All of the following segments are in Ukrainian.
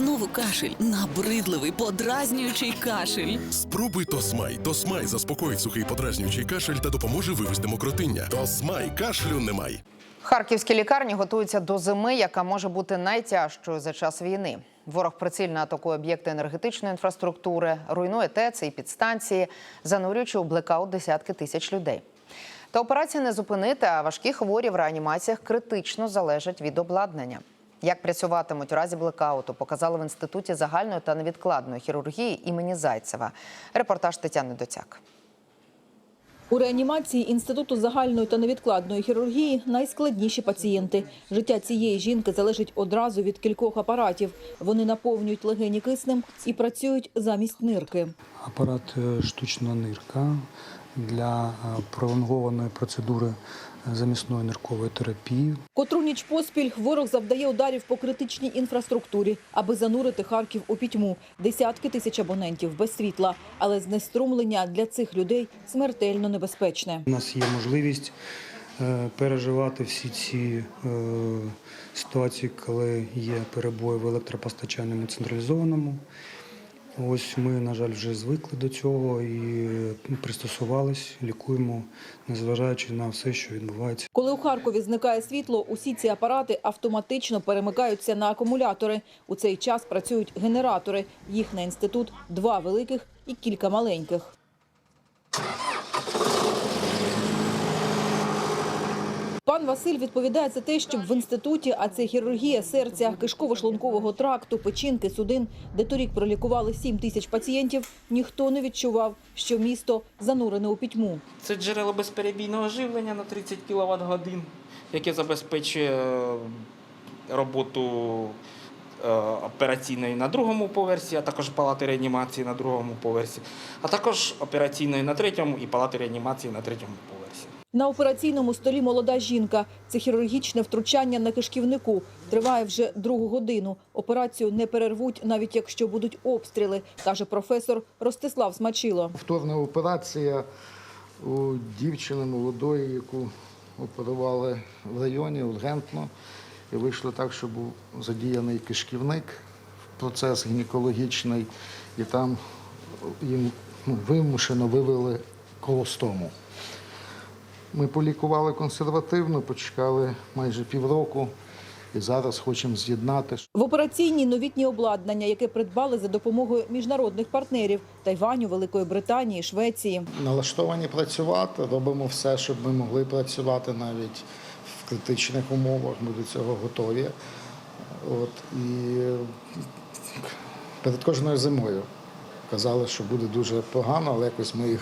Знову кашель, набридливий, подразнюючий кашель. Спробуй Тосмай. Тосмай заспокоїть сухий подразнюючий кашель та допоможе вивести мокротиння. Тосмай кашлю немає. Харківські лікарні готуються до зими, яка може бути найтяжчою за час війни. Ворог прицільно атакує об'єкти енергетичної інфраструктури, руйнує ТЕЦ і підстанції, занурюючи у блекаут десятки тисяч людей. Та операції не зупинити, а важкі хворі в реанімаціях критично залежать від обладнання. Як працюватимуть у разі блекауту, показали в інституті загальної та невідкладної хірургії імені Зайцева. Репортаж Тетяни Доцяк. У реанімації Інституту загальної та невідкладної хірургії найскладніші пацієнти. Життя цієї жінки залежить одразу від кількох апаратів. Вони наповнюють легені киснем і працюють замість нирки. апарат е, штучна нирка для е, пролонгованої процедури е, замісної ниркової терапії. Котру ніч поспіль ворог завдає ударів по критичній інфраструктурі, аби занурити Харків у пітьму. Десятки тисяч абонентів без світла, але знеструмлення для цих людей смертельно небезпечне. У нас є можливість е, переживати всі ці е, ситуації, коли є перебої в електропостачанні централізованому. Ось ми, на жаль, вже звикли до цього і пристосувались, лікуємо, незважаючи на все, що відбувається. Коли у Харкові зникає світло, усі ці апарати автоматично перемикаються на акумулятори. У цей час працюють генератори. Їх на інститут два великих і кілька маленьких. Пан Василь відповідає за те, щоб в інституті, а це хірургія серця, кишково-шлункового тракту, печінки, судин, де торік пролікували 7 тисяч пацієнтів, ніхто не відчував, що місто занурене у пітьму. Це джерело безперебійного живлення на 30 кВт годин, яке забезпечує е, роботу е, операційної на другому поверсі, а також палати реанімації на другому поверсі, а також операційної на третьому і палати реанімації на третьому поверсі. На операційному столі молода жінка. Це хірургічне втручання на кишківнику. Триває вже другу годину. Операцію не перервуть, навіть якщо будуть обстріли, каже професор Ростислав Смачило. Повторна операція у дівчини молодої, яку оперували в районі ургентно. І вийшло так, що був задіяний кишківник, процес гінекологічний, і там їм ну, вимушено вивели колостому. Ми полікували консервативно, почекали майже півроку і зараз хочемо з'єднати. В операційній новітнє обладнання, яке придбали за допомогою міжнародних партнерів Тайваню, Великої Британії, Швеції. налаштовані працювати, робимо все, щоб ми могли працювати навіть в критичних умовах. Ми до цього готові. От, і перед кожною зимою казали, що буде дуже погано, але якось ми їх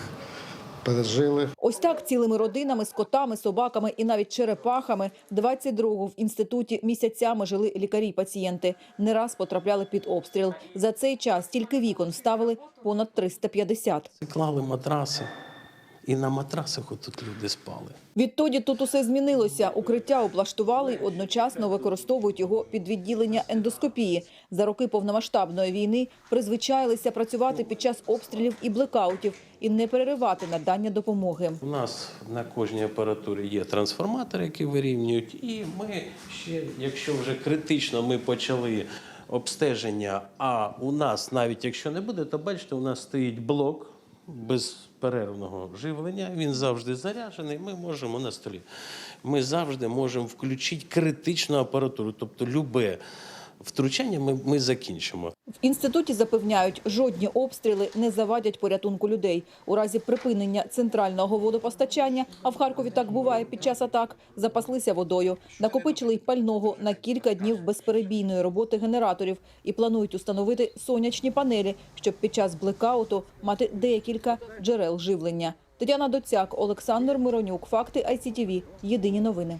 пережили. Ось так цілими родинами з котами, собаками і навіть черепахами 22-го в інституті місяцями жили лікарі й пацієнти. Не раз потрапляли під обстріл. За цей час тільки вікон ставили понад 350. Клали матраси, і на матрасах отут люди спали. Відтоді тут усе змінилося. Укриття облаштували й одночасно використовують його під відділення ендоскопії. За роки повномасштабної війни призвичаїлися працювати під час обстрілів і блекаутів і не переривати надання допомоги. У нас на кожній апаратурі є трансформатори, які вирівнюють. І ми ще, якщо вже критично ми почали обстеження, а у нас навіть якщо не буде, то бачите, у нас стоїть блок безперервного живлення. Він завжди заряджений. Ми можемо на столі. Ми завжди можемо включити критичну апаратуру, тобто любе втручання ми, ми закінчимо. В інституті запевняють, жодні обстріли не завадять порятунку людей. У разі припинення центрального водопостачання, а в Харкові так буває під час атак, запаслися водою, накопичили й пального на кілька днів безперебійної роботи генераторів і планують установити сонячні панелі, щоб під час блекауту мати декілька джерел живлення. Тетяна Доцяк, Олександр Миронюк. Факти ICTV. Єдині новини.